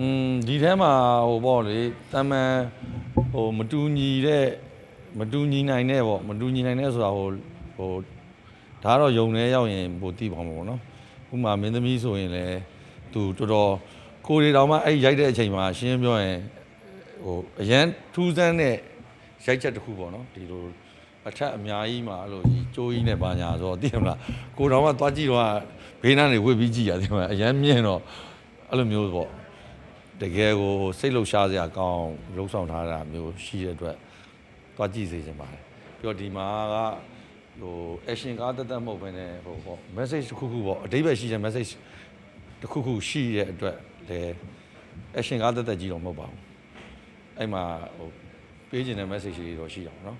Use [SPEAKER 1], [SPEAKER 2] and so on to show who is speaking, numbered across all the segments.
[SPEAKER 1] อืมဒီထဲမှာဟိုပေါ့လေတမန်ဟိုမတူညီတဲ့မတူညီနိုင်တဲ့ပေါ့မတူညီနိုင်တဲ့ဆိုတာဟိုဟိုဒါကတော့ယုံနေရောက်ရင်ပိုသိပါမှာပေါ့နော်ဥပမာမင်းသမီးဆိုရင်လည်းသူတော်တော်ကိုယ်တွေတောင်မှအဲ့ရိုက်တဲ့အချိန်မှာရှင်းပြောရင်ဟိုအရန်ထူးဆန်းတဲ့ရိုက်ချက်တစ်ခုပေါ့နော်ဒီလိုအထက်အများကြီးမှာအဲ့လိုကြီးကြိုးကြီးနဲ့ပါညာဆိုတော့သိရမလားကိုယ်တော်မှသွားကြည့်တော့ဘေးနားနေဝစ်ပြီးကြည့်ရတယ်မလားအရန်မြင်တော့အဲ့လိုမျိုးပေါ့ တကယ်ကိုစိတ်လှုပ်ရှားစရာကောင်းလှုပ်ဆောင်ထားတာမျိုးရှိတဲ့အတွက်သွားကြည့်စေချင်ပါတယ်ပြီးတော့ဒီမှာကဟို action ကားတက်တက်မဟုတ်ဘဲနဲ့ဟိုပေါ့ message တစ်ခုခုပေါ့အဓိပ္ပာယ်ရှိတဲ့ message တစ်ခုခုရှိတဲ့အတွက်လေ action ကားတက်တက်ကြီးတော့မဟုတ်ပါဘူးအဲ့မှာဟိုပေးခြင်းတဲ့ message တွေတော့ရှိတာပေါ့နော်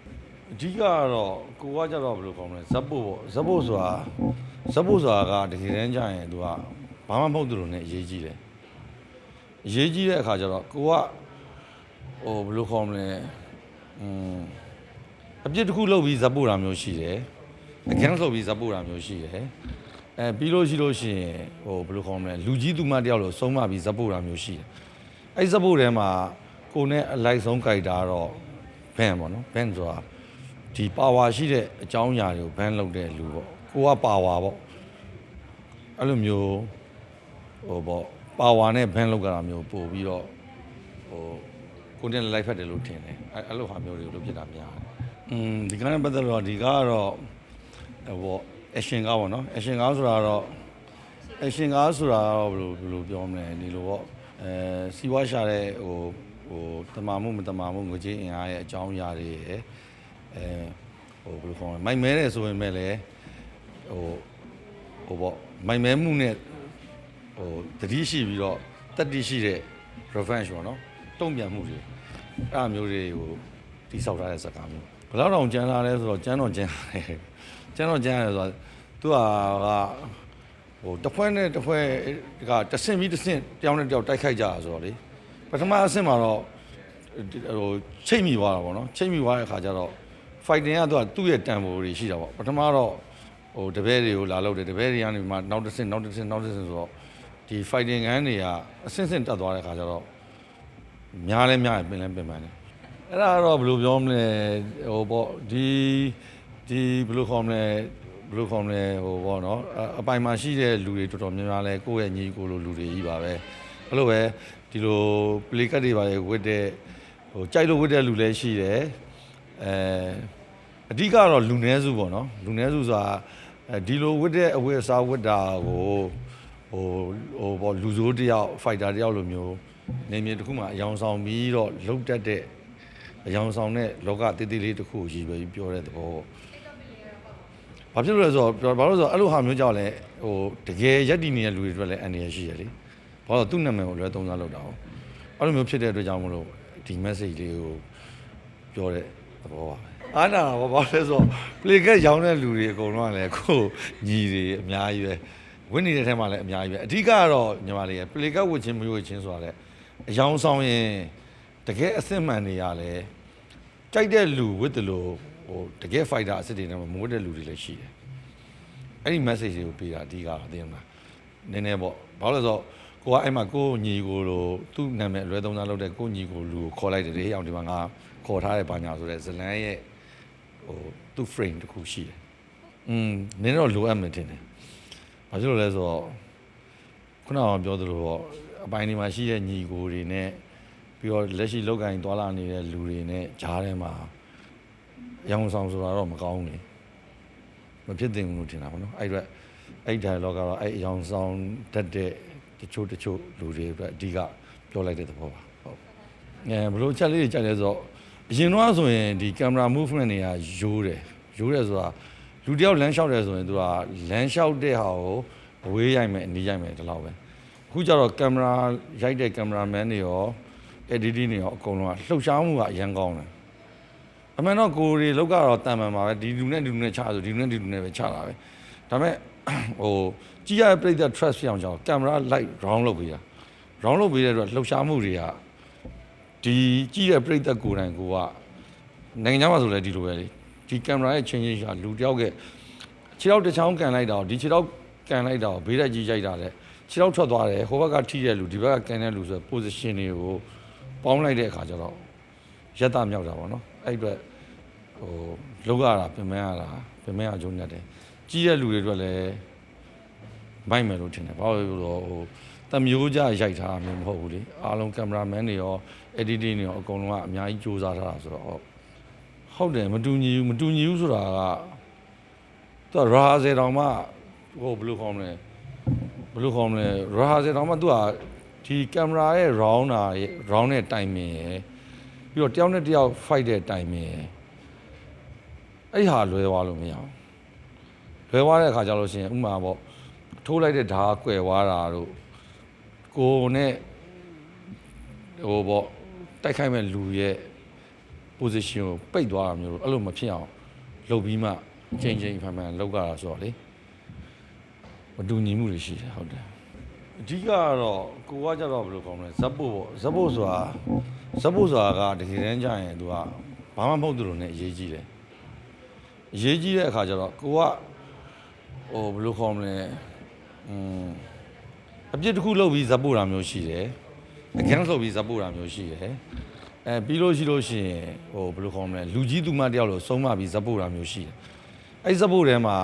[SPEAKER 1] အဓိကကတော့ကိုကကြတော့ဘယ်လိုကောင်းလဲဇက်ဖို့ပေါ့ဇက်ဖို့ဆိုတာဇက်ဖို့ဆိုတာကတကယ်တမ်းကျရင်သူကဘာမှမဟုတ်သူလို့ ਨੇ အရေးကြီးတယ် အရေးကြီးတဲ့အခါကျတော့ကိုကဟိုဘယ်လိုခေါ်မလဲอืมအပြစ်တစ်ခုလုပ်ပြီးဇက်ပို့တာမျိုးရှိတယ်အကန်းလုပ်ပြီးဇက်ပို့တာမျိုးရှိတယ်အဲပြီးလို့ရှိလို့ရှိရင်ဟိုဘယ်လိုခေါ်မလဲလူကြီးသူမတယောက်လို့ဆုံးမပြီးဇက်ပို့တာမျိုးရှိတယ်အဲ့ဇက်ပို့ထဲမှာကိုနဲ့အလိုက်ဆုံးကြိုက်တာတော့ဘန်ပေါ့နော်ဘန်ဆိုတာဒီပါဝါရှိတဲ့အကြောင်းအရာတွေကိုဘန်လုပ်တဲ့လူပေါ့ကိုကပါဝါပေါ့အဲ့လိုမျိုးဟိုပေါ့ ပါဝါနဲ့ဘန်းလောက်ကြတာမျိုးပို့ပြီးတော့ဟိုကိုတင်လိုက်ဖက်တယ်လို့ထင်တယ်အဲအဲ့လိုဟာမျိုးတွေလို့ဖြစ်တာများတယ်อืมဒီကနေ့ပတ်သက်တော့ဒီကားကတော့ဟိုပေါ့ action ကားပေါ့နော် action ကားဆိုတာတော့ action ကားဆိုတာတော့ဘယ်လိုဘယ်လိုပြောမလဲဒီလိုပေါ့အဲစီးပွားရှာတဲ့ဟိုဟိုတမာမှုမတမာမှုငွေကြေးအင်အားရဲ့အကြောင်းအရာတွေရယ်အဲဟိုဘယ်လိုခေါ်မလဲမိုက်မဲတယ်ဆိုရင်ပဲလေဟိုဟိုပေါ့မိုက်မဲမှုနဲ့ ဟိုတတိရှိပြီးတော့တတိရှိတဲ့ revenge ပေါ့နော်တုံ့ပြန်မှုတွေအဲ့အမျိုးတွေကိုတိဆောက်ထားတဲ့ဇာတ်ကားမျိုးဘယ်တော့တောင်ကြမ်းလာလဲဆိုတော့ကြမ်းတော့ကြမ်းလာတယ်ကြမ်းတော့ကြမ်းရတယ်ဆိုတော့သူကဟိုတစ်ဖွဲ့နဲ့တစ်ဖွဲ့ကတဆင့်ပြီးတဆင့်တယောက်နဲ့တယောက်တိုက်ခိုက်ကြတာဆိုတော့လေပထမအဆင့်မှာတော့ဟိုချိတ်မိသွားတာပေါ့နော်ချိတ်မိသွားတဲ့အခါကျတော့ fighting ကသူကသူ့ရဲ့တန်ဖိုးတွေရှိတာပေါ့ပထမတော့ဟိုတပည့်တွေကိုလာလို့တယ်တပည့်တွေကနေမှနောက်တစ်ဆင့်နောက်တစ်ဆင့်နောက်တစ်ဆင့်ဆိုတော့ ဒီ fighting gun တွေကအဆင့်ဆင့်တက်သွားတဲ့ခါကျတော့များလဲများရင်ပင်လဲပင်ပန်းတယ်အဲ့ဒါကတော့ဘယ်လိုပြောမလဲဟိုပေါ့ဒီဒီဘယ်လိုခေါ်မလဲဘယ်လိုခေါ်မလဲဟိုပေါ့နော်အအပိုင်မှာရှိတဲ့လူတွေတော်တော်များများလဲကိုယ့်ရဲ့ညီကိုလိုလူတွေကြီးပါပဲအဲ့လိုပဲဒီလို play card တွေပါလေဝတ်တဲ့ဟိုကြိုက်လို့ဝတ်တဲ့လူလည်းရှိတယ်အဲအဓိကတော့လူနည်းစုပေါ့နော်လူနည်းစုဆိုတာအဲဒီလိုဝတ်တဲ့အဝတ်အစားဝတ်တာကို ဟိုဟိုဘောလူဆိုးတယောက်ဖိုက်တာတယောက်လိုမျိုးနေမြေတစ်ခုမှာအယောင်ဆောင်ပြီးတော့လုတ်တက်တဲ့အယောင်ဆောင်တဲ့လောကတေးသေးလေးတစ်ခုကိုရည်ပဲပြောတဲ့သဘောဘာဖြစ်လို့လဲဆိုတော့ဘာလို့လဲဆိုတော့အဲ့လိုဟာမျိုးကြောင့်လဲဟိုတကယ်ရက်တည်နေတဲ့လူတွေအတွက်လည်းအန္တရာယ်ရှိရလေဘာလို့သူ့နာမည်ကိုလွဲသုံးစားလုပ်တာ哦အဲ့လိုမျိုးဖြစ်တဲ့အတွက်ကြောင့်မလို့ဒီ message လေးကိုပြောတဲ့သဘောပါပဲအားနာဘာဘာလဲဆိုတော့ play get ရောင်းတဲ့လူတွေအကုန်လုံးကလည်းကိုယ်ညီတွေအများကြီးပဲ ဝင်းနေတဲ့ထဲမှာလည်းအများကြီးပဲအဓိကကတော့ညီမလေးရပလေကတ်ဝတ်ချင်းမဝတ်ချင်းဆိုတာလေအယောင်ဆောင်ရင်တကယ်အစစ်မှန်နေရလဲကြိုက်တဲ့လူဝတ်တယ်လို့ဟိုတကယ် fighter အစစ်တွေနဲ့မဝတ်တဲ့လူတွေလည်းရှိတယ်အဲ့ဒီ message တွေကိုပေးတာအဓိကတော့သိရမလားနည်းနည်းပေါ့ဘာလို့လဲဆိုတော့ကိုကအဲ့မှာကိုညီကိုလိုသူ့နာမည်အလွဲသုံးစားလုပ်တဲ့ကိုညီကိုလူကိုခေါ်လိုက်တယ်လေအောင်ဒီမှာငါခေါ်ထားတဲ့ဘာညာဆိုတဲ့ဇလန်းရဲ့ဟိုသူ့ frame တစ်ခုရှိတယ်อืมနည်းတော့လိုအပ်မယ်ထင်တယ် ဘာဖြစ်လို့လဲဆိုတော့ခုနကပြောသလိုပေါ့အပိုင်းဒီမှာရှိတဲ့ညီကိုတွေနဲ့ပြီးတော့လက်ရှိလောက်ကင်သွာလာနေတဲ့လူတွေနဲ့ဂျားထဲမှာရောင်ဆောင်ဆိုတာတော့မကောင်းဘူးလေမဖြစ်သင့်ဘူးလို့ထင်တာပေါ့နော်အဲ့အတွက်အဲ့ dialogue ကတော့အဲ့ရောင်ဆောင်တတ်တဲ့တချို့တချို့လူတွေအတွက်အဓိကပြောလိုက်တဲ့သဘောပါဟုတ်အဲဘလို့ချက်လေးတွေကြိုက်လဲဆိုတော့အရင်တော့ဆိုရင်ဒီ camera movement တွေကရိုးတယ်ရိုးတယ်ဆိုတာ လူတယောက်လမ်းလျှောက်တယ်ဆိုရင်သူကလမ်းလျှောက်တဲ့ဟာကိုအဝေးရိုက်မယ်အနီးရိုက်မယ်ဒီလောက်ပဲအခုကျတော့ကင်မရာရိုက်တဲ့ကင်မရာမန်တွေရော editing တွေရောအကုန်လုံးကလှုပ်ရှားမှုကအရန်ကောင်းတယ်အမှန်တော့ကိုယ်တွေလောက်ကတော့တန်မှန်ပါပဲဒီလူနဲ့ဒီလူနဲ့ချဆိုဒီလူနဲ့ဒီလူနဲ့ပဲချတာပဲဒါပေမဲ့ဟိုကြည့်ရတဲ့ပြိတ္တ trust ဖြစ်အောင်ကြောင်းကင်မရာ light round လုပ်ပေးတာ round လုပ်ပေးတဲ့အတွက်လှုပ်ရှားမှုတွေကဒီကြည့်ရတဲ့ပြိတ္တကိုယ်တိုင်ကိုကနိုင်ငံခြားမှာဆိုလဲဒီလိုပဲလေ ဒီကင်မရာရဲ့ချင်းချင်းရှာလူတယောက်ကခြေထောက်တစ်ချောင်းကန်လိုက်တာကိုဒီခြေထောက်ကန်လိုက်တာကိုဘေးတက်ကြီးရိုက်တာလေခြေထောက်ထွက်သွားတယ်ဟိုဘက်ကထိတဲ့လူဒီဘက်ကကန်တဲ့လူဆိုတော့ position တွေကိုပေါင်းလိုက်တဲ့အခါကျတော့ရက်တာမြောက်တာပေါ့နော်အဲ့အတွက်ဟိုလောက်ရတာပြင်မရတာပြင်မရကြုံနေတယ်ကြီးတဲ့လူတွေအတွက်လည်းမိုက်မယ်လို့ထင်တယ်ဘာလို့လဲဆိုတော့ဟိုတမျိုးကြရိုက်ထားတာမျိုးမဟုတ်ဘူးလေအားလုံးကင်မရာမန်တွေရော editing တွေရောအကုန်လုံးကအများကြီးစူးစမ်းထားတာဆိုတော့ ဟုတ်တယ်မတူညီဘူးမတူညီဘူးဆိုတာကသူကရာဇယ်တောင်မှဟိုဘယ်လိုခေါ်မလဲဘယ်လိုခေါ်မလဲရာဟာစတောင်မှသူကဒီကင်မရာရဲ့ round တာရဲ့ round တဲ့ timing ရယ်ပြီးတော့တယောက်နဲ့တယောက် fight တဲ့ timing ရယ်အဲ့ဟာလွဲသွားလို့မရဘူးလွဲသွားတဲ့အခါကျလို့ရှိရင်ဥပမာပေါ့ထိုးလိုက်တဲ့ဓာတ်ကွယ်သွားတာတို့ကိုယ်နဲ့ဟိုပေါ့တိုက်ခိုက်မဲ့လူရဲ့ position ကိုပိတ်သွားတာမျိုးလို့အဲ့လိုမဖြစ်အောင်လုပ်ပြီးမှချိန်ချိန်ဖန်ဖန်လောက်ကြတာဆိုတော့လေ မတူညီမှုတွေရှိတယ်ဟုတ်တယ်အဓိကကတော့ကိုကကြတော့ဘယ်လိုကောင်းမလဲဇက်ဖို့ပေါ့ဇက်ဖို့ဆိုတာဇက်ဖို့ဆိုတာကတကယ်တမ်းကျရင်သူကဘာမှမဟုတ်သူလို့ ਨੇ အရေးကြီးတယ်အရေးကြီးတဲ့အခါကျတော့ကိုကဟိုဘယ်လိုခေါ်မလဲอืมအပြစ်တစ်ခုလုပ်ပြီးဇက်ဖို့တာမျိုးရှိတယ်အကန်းလုပ်ပြီးဇက်ဖို့တာမျိုးရှိတယ် အဲပြီးလို့ရှိလို့ရှိရင်ဟိုဘယ်လိုခေါ်မလဲလူကြီးသူမတယောက်လို့ဆုံးမပြီးဇက်ဖို့တာမျိုးရှိတယ်အဲ့ဇက်ဖို့ထဲမှာ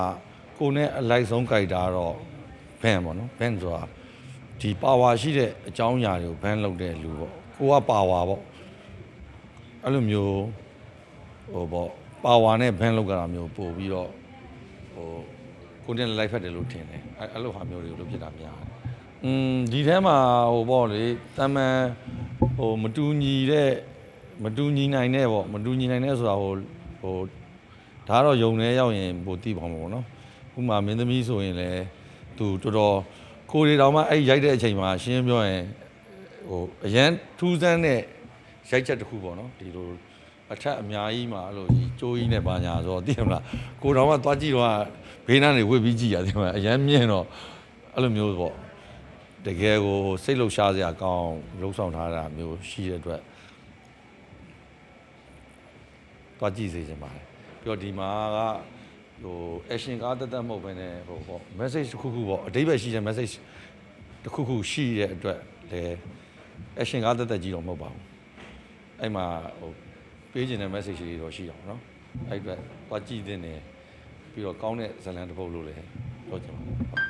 [SPEAKER 1] ကိုနဲ့အလိုက်ဆုံးကြိုက်တာတော့ဘန်ပေါ့နော်ဘန်ဆိုတာဒီပါဝါရှိတဲ့အကြောင်းအရာတွေကိုဘန်လုပ်တဲ့လူပေါ့ကိုကပါဝါပေါ့အဲ့လိုမျိုးဟိုပေါ့ပါဝါနဲ့ဘန်လုပ်ကြတာမျိုးပို့ပြီးတော့ဟိုကိုနဲ့လိုက်ဖက်တယ်လို့ထင်တယ်အဲ့အဲ့လိုဟာမျိုးတွေလို့ဖြစ်တာများတယ်อืมဒီထဲမှာဟိုပေါ့လေတမန် ဟိုမတူညီတဲ့မတူညီနိုင်တဲ့ပေါ့မတူညီနိုင်တဲ့ဆိုတာဟိုဟိုဒါကတော့ယုံနေရောက်ရင်ပိုတိပါမှာပေါ့နော်ဥပမာမင်းသမီးဆိုရင်လည်းသူတော်တော်ကိုရီတောင်မှအဲ့ရိုက်တဲ့အချိန်မှာရှင်းပြောရင်ဟိုအရန်ထူးဆန်းတဲ့ရိုက်ချက်တစ်ခုပေါ့နော်ဒီလိုအထက်အများကြီးမှာအဲ့လိုကြီးကြိုးကြီးနဲ့ပါညာဆိုတော့သိရမလားကိုတော်မှသွားကြည့်တော့ဘေးနားနေဝစ်ပြီးကြည့်ရတယ်မှာအရန်မြင်တော့အဲ့လိုမျိုးပေါ့ တကယ်ကိုစိတ်လှုပ်ရှားစရာကောင်းလှုပ်ဆောင်ထားတာမျိုးရှိတဲ့အတွက် သွားကြည့်စေချင်ပါတယ်ပြီးတော့ဒီမှာကဟို action ကားတက်တက်မဟုတ်ဘဲနဲ့ဟိုပေါ့ message တစ်ခုခုပေါ့အဓိပ္ပာယ်ရှိတဲ့ message တစ်ခုခုရှိတဲ့အတွက်လေ action ကားတက်တက်ကြီးတော့မဟုတ်ပါဘူးအဲ့မှာဟိုပေးခြင်းတဲ့ message တွေတော့ရှိအောင်เนาะအဲ့အတွက်သွားကြည့်တဲ့နေပြီးတော့ကောင်းတဲ့ဇာတ်လမ်းတစ်ပုဒ်လို့လည်းပြောချင်ပါတယ်